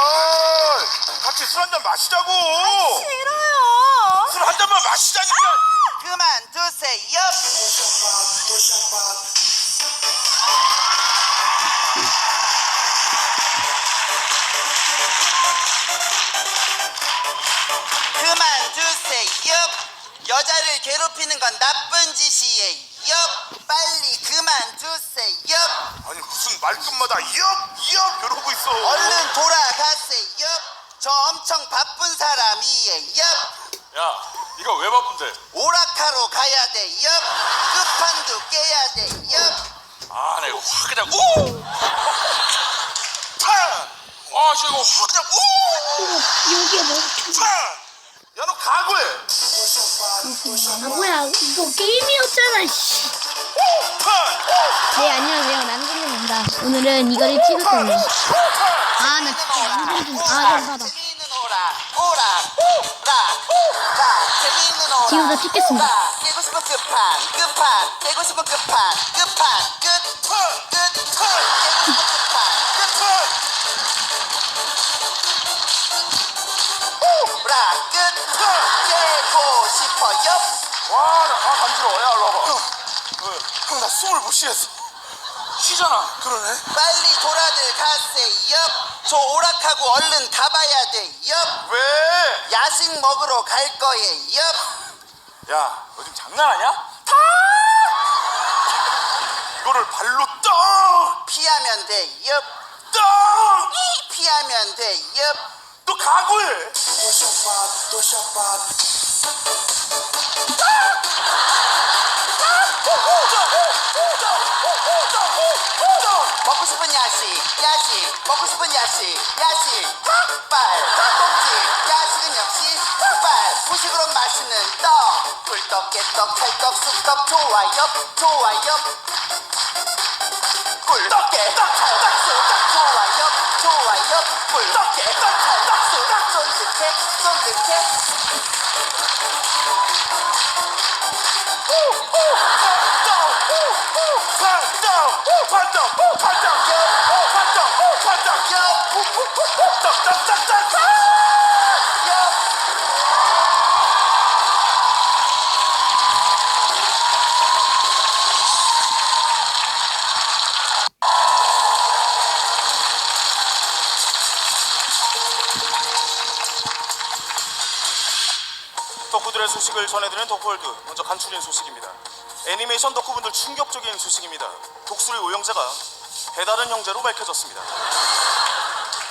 아, 같이 술 한 잔 마시자고. 싫어요. 술 한 잔만 마시자니까. 그만두세요. 그만두세요. 여자를 괴롭히는 건 나쁜 짓이에요. 빨리 그만두세요. 아니 무슨 말끝마다 엽엽 이러고 있어. 야, 네가 왜 바쁜데? 오락하러 가야 돼요. 끝판도 깨야 돼요. 아, 내가 확 그냥 우! 탕! 아, 씨, 이거 확 그냥 우! 여기에 뭐 탕! 야너 각오해. 바보야 이거 게임이었잖아 씨. 탕! 네 안녕하세요 남준입니다 오늘은 이거를 찍을 거예요 아나 진짜 남준 좀아 좀 받아 지금부터 찍겠습니다. 깨고 싶은 끝판, 끝판, 깨고 싶은 끝판, 끝판, 끝, 끝, 끝. 깨고 싶은 끝판, 오락, 끝, 깨고 싶어요. 와, 나 아, 간지러워. 야, 일로 와봐. 왜? 형, 나 숨을 못 쉬겠어. 쉬잖아. 그러네. 빨리 돌아들 가세요. 저 오락하고 얼른 가봐야 돼요. 왜? 야식 먹으러 갈 거예요. 야, 너 지금 장난하냐? 탕! 이거를 발로 떡! 피하면 돼요. 떡! 피하면 돼요. 너 각오해. 먹고 싶은 야식, 야식, 먹고 싶은 야식, 야식, 닭발, 떡볶이, 야식은 역시 닭발, 후식으로 맛있는 떡, 꿀떡, 깨떡, 찰떡, 쑥떡, 좋아요, 좋아요. 꿀떡, 깨떡, 찰떡, 쑥떡, 좋아요, 좋아요. 꿀떡, 깨떡, 찰떡, 쑥떡, 쫀득해, 쫀득해. 판정! 판정! 판정! 판정! 소식을 전해드리는 덕후월드 먼저 간추린 소식입니다. 애니메이션 덕후분들 충격적인 소식입니다. 독수리 오영재가 배다른 형제로 밝혀졌습니다.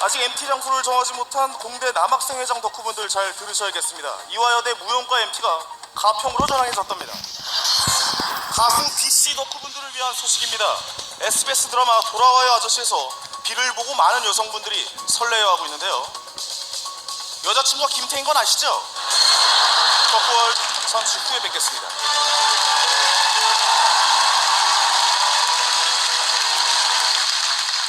아직 MT 장소를 정하지 못한 공대 남학생 회장 덕후분들 잘 들으셔야겠습니다. 이화여대 무용과 MT가 가평으로 전환해졌답니다. 가수 BC 덕후분들을 위한 소식입니다. SBS 드라마 돌아와요 아저씨에서 비를 보고 많은 여성분들이 설레어하고 있는데요. 여자친구가 김태인 건 아시죠? 덕후월 잠시 후에 뵙겠습니다.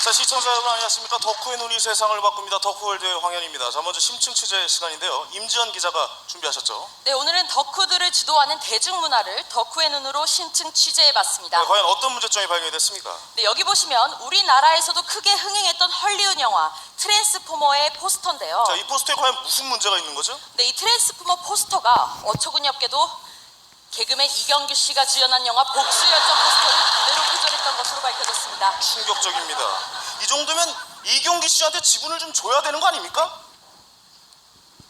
자 시청자 여러분 안녕하십니까? 덕후의 눈이 세상을 바꿉니다. 덕후월드의 황현입니다. 자 먼저 심층 취재 시간인데요. 임지연 기자가 준비하셨죠? 네, 오늘은 덕후들을 주도하는 대중문화를 덕후의 눈으로 심층 취재해봤습니다. 네, 과연 어떤 문제점이 발견이 됐습니까? 네, 여기 보시면 우리나라에서도 크게 흥행했던 헐리우드 영화 트랜스포머의 포스터인데요. 자이 포스터에 과연 무슨 문제가 있는 거죠? 네, 이 트랜스포머 포스터가 어처구니 없게도 개그맨 이경규 씨가 주연한 영화 복수 열전 포스터를 그대로 표절했던 것으로 밝혀졌습니다. 충격적입니다 이 정도면 이경기 씨한테 지분을 좀 줘야 되는 거 아닙니까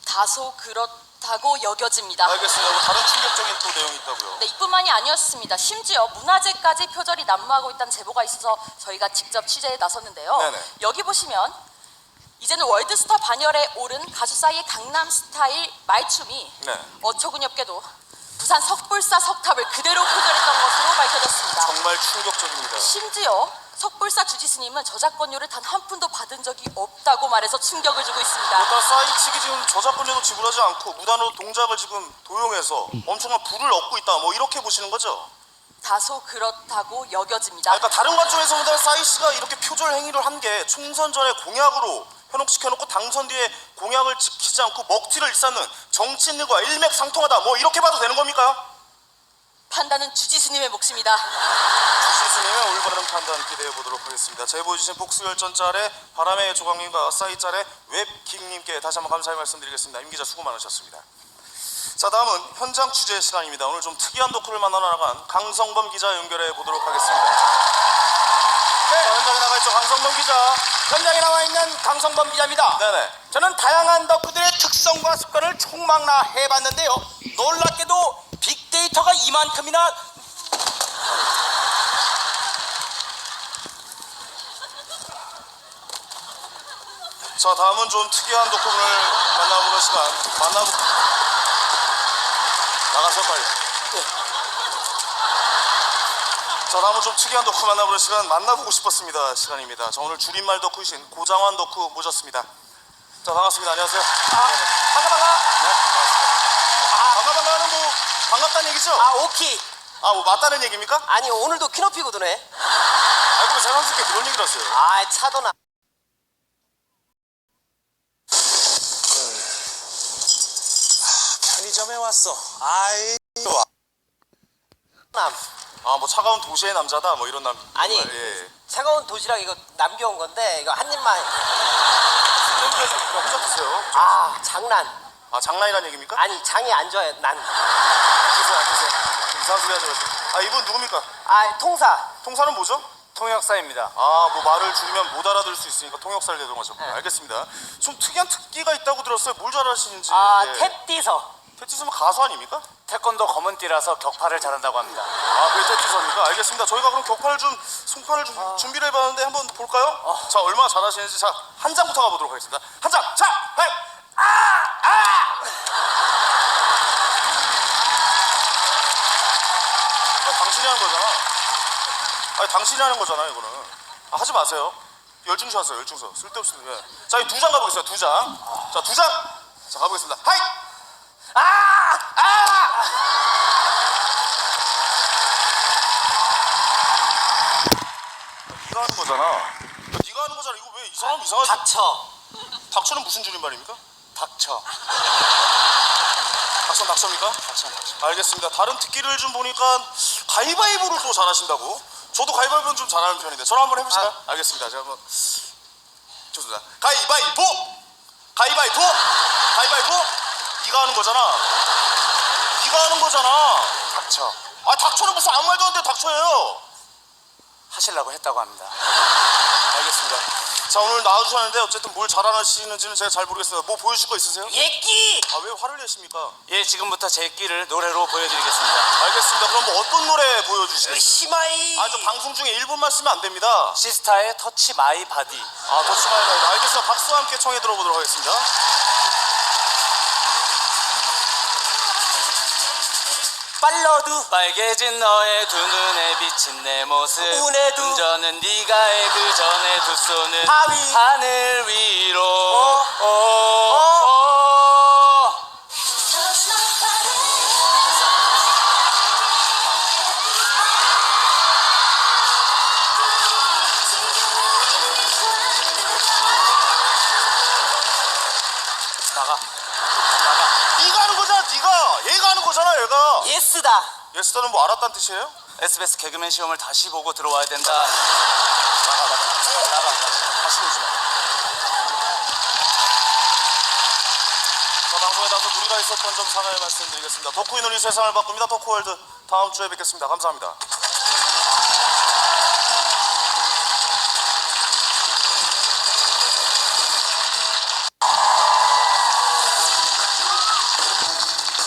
다소 그렇다고 여겨집니다. 알겠습니다 뭐 다른 충격적인 또 내용이 있다고요 네, 이뿐만이 아니었습니다. 심지어 문화재까지 표절이 난무하고 있다는 제보가 있어서 저희가 직접 취재에 나섰는데요. 네네. 여기 보시면 이제는 월드스타 반열에 오른 가수 싸이의 강남스타일 말춤이 네. 어처구니 없게도 부산 석불사 석탑을 그대로 표절했던 것으로 밝혀졌습니다. 정말 충격적입니다 심지어 석불사 주지스님은 저작권료를 단 한 푼도 받은 적이 없다고 말해서 충격을 주고 있습니다. 일단 싸이 측이 지금 저작권료도 지불하지 않고 무단으로 동작을 지금 도용해서 엄청난 부를 얻고 있다 뭐 이렇게 보시는 거죠? 다소 그렇다고 여겨집니다. 아, 그러니까 다른 관점에서 보면 싸이 씨가 이렇게 표절 행위를 한 게 총선 전에 공약으로 현혹시켜놓고 당선 뒤에 공약을 지키지 않고 먹튀를 일삼는 정치인들과 일맥상통하다 뭐 이렇게 봐도 되는 겁니까? 판단은 주지스님의 몫입니다. 주시스님의 올바른 판단 기대해 보도록 하겠습니다. 제보 주신 복수열전 짤에 바람의 조각님과 싸이 짤에 웹킹님께 다시 한번 감사의 말씀드리겠습니다. 임 기자 수고 많으셨습니다. 자 다음은 현장 취재 시간입니다. 오늘 좀 특이한 덕후를 만나러 나간 강성범 기자 연결해 보도록 하겠습니다. 네, 자, 현장에 나가 있죠 강성범 기자. 현장에 나와 있는 강성범 기자입니다. 네네. 저는 다양한 덕후들의 특성과 습관을 총망라 해봤는데요. 놀랍게도 빅데이터가 이만큼이나. 자 다음은 좀 특이한 덕후분을 만나보는 시간 만나보 나가서 빨리. 예. 자 다음은 좀 특이한 덕후 만나보는 시간 만나보고 싶었습니다. 시간입니다. 자 오늘 줄임말 덕후이신 고장환 덕후 모셨습니다. 자 반갑습니다. 안녕하세요. 반가 반가. 네 반갑습니다 반가 반가는 뭐 반갑다는 얘기죠? 아 오키. 아 뭐 맞다는 얘기입니까? 아니 오늘도 키높이고 드네. 알고 자연스럽게 그런 얘기를 하세요 아 차도 나. 편의점에 왔어. 아이 좋아. 남. 아 뭐 차가운 도시의 남자다 뭐 이런 남 아니. 예, 예. 차가운 도시락 이거 남겨온 건데 이거 한 입만. 좀 그냥 혼자 드세요 아 장난. 아 장난이란 얘기입니까? 아니 장이 안 좋아요. 난. 앉으세요. 이상한 소리 하지 마세요. 아, 이분 누굽니까? 아 통사. 통사는 뭐죠? 통역사입니다. 아, 뭐 말을 줄이면 못 알아들 수 있으니까 통역사를 대동하셨구나. 알겠습니다. 좀 특이한 특기가 있다고 들었어요. 뭘 잘하시는지. 아 예. 탭디서. 테티스면 가수 아닙니까? 태권도 검은띠라서 격파를 잘한다고 합니다. 아, 그게 테티서입니까? 알겠습니다. 저희가 그럼 격파를 좀, 송파를 좀 아. 준비를 해봤는데 한번 볼까요? 자, 얼마나 잘하시는지. 자, 한 장부터 가보도록 하겠습니다. 한 장! 자! 하이! 아, 당신이 하는 거잖아. 아니, 당신이 하는 거잖아, 이거는. 아, 하지 마세요. 열중서 하세요, 열중서. 쓸데없이. 예. 자, 이 두 장 가보겠습니다, 두 장. 자, 두 장. 자, 가보겠습니다. 하이! 네가 하는 거잖아. 네가 하는 거잖아. 이거 왜 이상하면 이상하지? 닥쳐. 닥쳐는 무슨 줄임말입니까? 닥쳐. 닥쳐 닥쳐입니까? 닥쳐 닥쳐. 알겠습니다. 다른 특기를 좀 보니까 가위바위보를 또 잘하신다고. 저도 가위바위보는 좀 잘하는 편인데 저랑 한번 해보실까요? 알겠습니다. 제가 한번 좋습니다. 가위바위보, 가위바위보, 가위바위보. 네가 하는 거잖아. 네가 하는 거잖아. 닥쳐. 아 닥쳐는 무슨 아무 말도 안 돼 닥쳐예요. 하시려고 했다고 합니다. 알겠습니다. 자 오늘 나와주셨는데 어쨌든 뭘 잘하시는지는 제가 잘 모르겠습니다. 뭐 보여줄 거 있으세요? 예끼. 아 왜 화를 내십니까? 예, 지금부터 제 끼를 노래로 보여드리겠습니다. 알겠습니다. 그럼 뭐 어떤 노래 보여주시겠어요? 시마이. 아저 방송 중에 1분만 쓰면 안 됩니다. 시스타의 터치 마이 바디. 아 더치마이다. 알겠습니다. 박수와 함께 청해 들어보도록 하겠습니다. 빨러두. 빨개진 너의 두 눈에 비친 내 모습 운에도. 운전은 네가 해 그 전에 두 손은 하위. 하늘 위로 어. 오, 오. 예스터는 뭐 알았다는 뜻이에요? SBS 개그맨 시험을 다시 보고 들어와야 된다 나가 나가. 나가. 다시 오지 마. 자 방송에 나서 무리가 있었던 점 사과의 말씀드리겠습니다. 덕후의 눈이 세상을 바꿉니다. 덕후월드 다음 주에 뵙겠습니다. 감사합니다.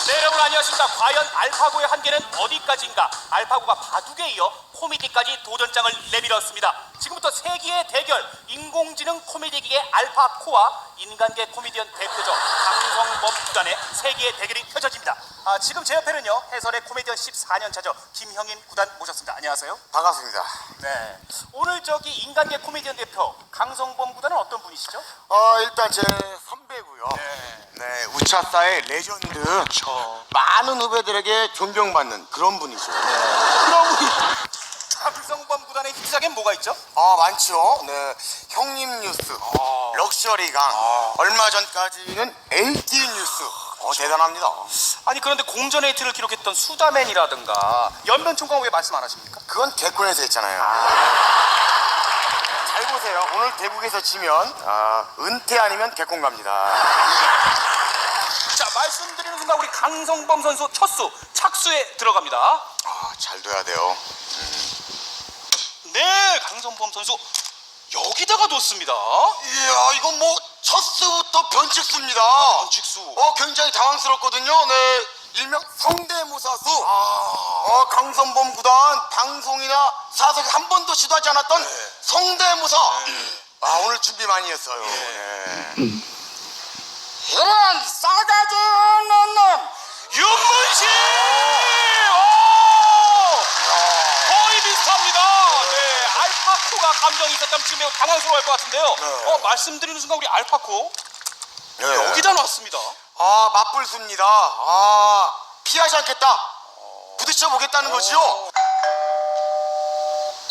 네 안녕하십니까 과연 알파고의 한계는 어디까지인가? 알파고가 바둑에 이어 코미디까지 도전장을 내밀었습니다. 지금부터 세기의 대결 인공지능 코미디 기계 알파코와 인간계 코미디언 대표적 강성범 구단의 세기의 대결이 펼쳐집니다 아, 지금 제 옆에는요 해설의 코미디언 14년 차죠 김형인 구단 모셨습니다 안녕하세요 반갑습니다. 네 오늘 저기 인간계 코미디언 대표 강성범 구단은 어떤 분이시죠? 어 일단 제 선배고요. 네, 우차사의 레전드. 많은 후배들에게 존경받는 그런 분이죠. 네. 그런 분이 히트작엔 뭐가 있죠? 아 많죠. 네, 형님 뉴스, 럭셔리 강. 얼마 전까지는 LT 뉴스. 어, 대단합니다. 아니 그런데 공전 에이트를 기록했던 수다맨이라든가 연변 총각 왜 말씀 안 하십니까? 그건 개콘에서 했잖아요. 잘 보세요. 오늘 대국에서 지면 아, 은퇴 아니면 개콘 갑니다. 자 말씀드리는 순간 우리 강성범 선수 첫 수 착수에 들어갑니다. 아, 잘 둬야 돼요. 네 강성범 선수 여기다가 뒀습니다. 이야, 이건 뭐 첫수부터 변칙수입니다. 변칙수. 어, 굉장히 당황스럽거든요. 네. 일명 성대모사수. 어, 강선범 구단 방송이나 사석에 한 번도 시도하지 않았던 성대모사. 아, 오늘 준비 많이 했어요. 네. 이런 싸가지 없는 놈 윤문식! 오! 거의 비슷합니다. 네, 감정이 있었다면 지금 매우 당황스러워할 것 같은데요. 어, 말씀드리는 순간 우리 알파코 네. 여기다 놨습니다. 아, 맞불수입니다. 아, 피하지 않겠다. 부딪혀 보겠다는 거지요.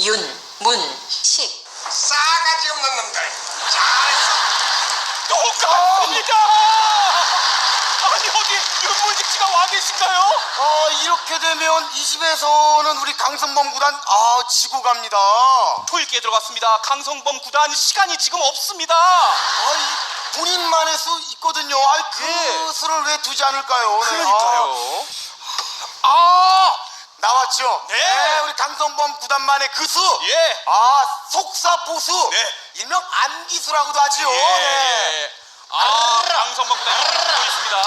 윤 문 식 싸가지 없는 놈들. 똑같습니다. 아니 어디 윤문식 씨가 와 계신가요? 아, 이렇게 되면 이 집에서는 우리 강선범 구단 아, 지고 갑니다. 토익기에 들어갔습니다. 강성범 구단 시간이 지금 없습니다. 아 이, 본인만의 수 있거든요. 아이, 그 예. 수를 왜 두지 않을까요? 네. 그러니까요. 아, 아, 나왔죠? 네. 우리 강선범 구단만의 그 수. 예. 아, 속사포수. 네. 일명 안기수라고도 하지요. 네. 예. 아, 강성범 구단 이기고 있습니다.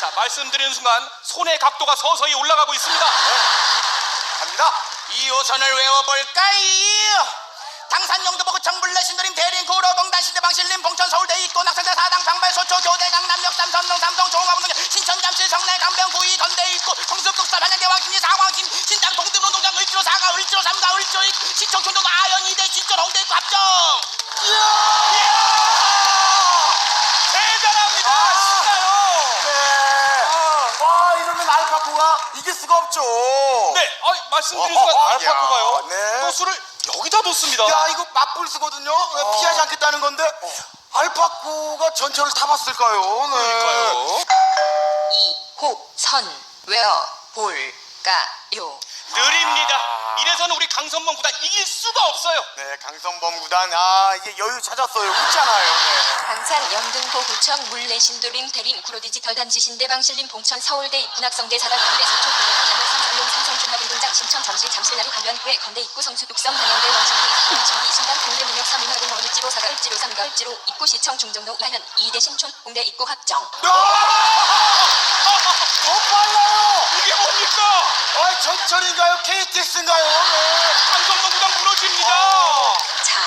자, 말씀드리는 순간 손의 각도가 서서히 올라가고 있습니다. 갑니다. 이 호선을 외워볼까요? 당산용도 보고 청불내 신도림 대림 구로동 단 신대방 신림 봉천 서울대 입고 낙천대 사당 장발 소초 교대 강남 역삼 삼동 삼동 종합운동 신천 잠실 성내 강변 구이 건대 입고 성수국사 반양대 왕신리 사왕신 신당 동등로 동장 을지로 사가 을지로 삼가 을지로 이 시청 충동 아연 이대 신천 홍대 입고 합정 대단합니다. 아. 신나요. 네. 와, 이러면 알파코가 이길 수가 없죠. 네, 아, 말씀드린 어, 순간 어, 어, 알파고가요. 야, 네. 또 수를 여기다 뒀습니다. 야, 이거 맞불수거든요. 왜 피하지 않겠다는 건데 알파코가 전철을 타봤을까요? 네. 그러니까요. 이호선 외워볼까요? 느립니다. 이래서는 우리 강선범 구단 이길 수가 없어요. 네, 강선범 구단 아 이제 여유 찾았어요. 웃잖아요. 네. 광산 영등포 구청 물레 신도림 대림 구로 디지털 단지 신대방 신림 봉천 서울대 군악성대 사단 군대 서초 삼성동 삼성중화운동장 신천 잠실 잠실나루 강변구에 건대 입구 성수뚝성 방향대 원신리 원신리 신당 동대 문역 삼인화동 을지로 사가 을지로 삼가 을지로 입구 시청 중정로 우하현 이대 신촌 공대 입구 확정 더 빨라요. 이게 뭡니까? 아, 전철인가요? KTX인가요? 네. 강선범 구단 무너집니다. 자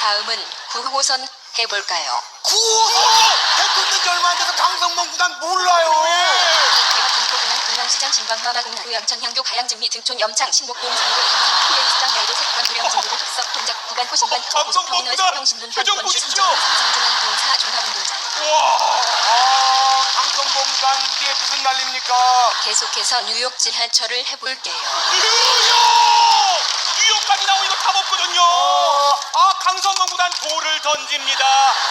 다음은 9호선 해볼까요? 구호선 대통령 지 얼마 안 돼서 강선범 구단 몰라요. 대화 김포공항 금강시장 진광마 마곡나루 양천 향교 가양진미 등촌 염창 상구 강산 크레이스장 야이도 색관 구령 정부를 흑석 동작 구간 호신반 고속터미널 서평신둔 표정 원주 보십시오. 신정 삼성중앙 동사 종합운동장 아, 구단 이게 무슨 난립니까? 계속해서 뉴욕 지하철을 해볼게요. 뉴욕! 뉴욕까지 나오면 이거 답 없거든요. 아, 강선범 구단 돌을 던집니다.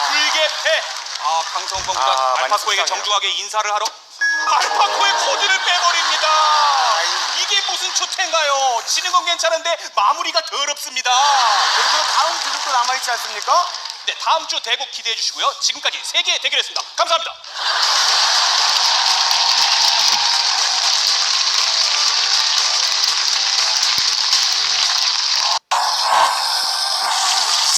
불개패. 아, 강선범 구단 아, 많이 알파코에게 속상해요. 정중하게 인사를 하러 알파코의 코드를 빼버립니다. 이게 무슨 추태인가요? 지는 건 괜찮은데 마무리가 더럽습니다. 그리고 다음 대국도 남아있지 않습니까? 네, 다음 주 대국 기대해 주시고요. 지금까지 세계 대결했습니다. 감사합니다.